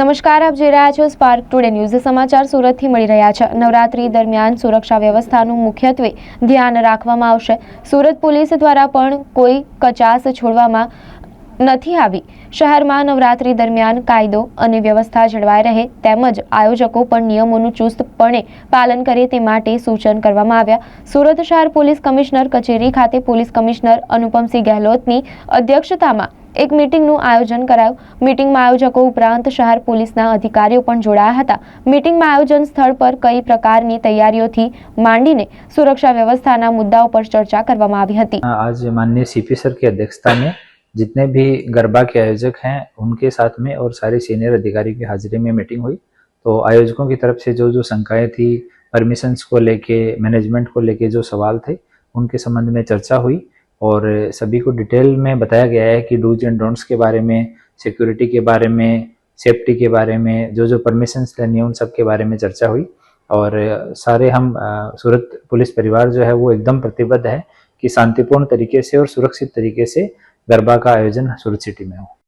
નમસ્કાર આપ જોઈ રહ્યા છો સ્પાર્ક ટુડે ન્યૂઝ સમાચાર સુરતથી મળી રહ્યા છે નવરાત્રી દરમિયાન સુરક્ષા વ્યવસ્થાનું મુખ્યત્વે ધ્યાન રાખવામાં આવશે સુરત પોલીસ દ્વારા પણ કોઈ કચાસ છોડવામાં નથી આવી શહેરમાં નવરાત્રી દરમિયાન કાયદો અને વ્યવસ્થા જળવાઈ રહે તેમજ આયોજકો પણ નિયમોનું ચુસ્તપણે પાલન કરે તે માટે સૂચન કરવામાં આવ્યા સુરત શહેર પોલીસ કમિશનર કચેરી ખાતે પોલીસ કમિશનર અનુપમસિંહ ગહેલોતની અધ્યક્ષતામાં एक मीटिंग નું આયોજન કરાયું મીટિંગમાં આયુજકો ઉપરાંત શહેર પોલીસના અધિકારીઓ પણ જોડાયા હતા મીટિંગમાં આયોજન સ્થળ પર કઈ પ્રકારની તૈયારીઓથી માંડીને સુરક્ષા વ્યવસ્થાના મુદ્દાઓ પર ચર્ચા કરવામાં આવી હતી આજે માનનીય સીપી સર કે અધ્યક્ષતામાં जितने भी ગરબા કે આયોજક છે ان کے ساتھ મેં ઓર سارے सीनियर अधिकारी की हाजिरी में मीटिंग हुई तो आयोजकों की तरफ से जो जो शंकाएं थी परमिशनस को लेके मैनेजमेंट को लेके जो सवाल थे उनके संबंध में चर्चा हुई और सभी को डिटेल में बताया गया है कि डूज एंड डोंट्स के बारे में सिक्योरिटी के बारे में सेफ्टी के बारे में जो जो परमिशंस लेनी है उन सब के बारे में चर्चा हुई और सारे हम सूरत पुलिस परिवार जो है वो एकदम प्रतिबद्ध है कि शांतिपूर्ण तरीके से और सुरक्षित तरीके से गरबा का आयोजन सूरत सिटी में हो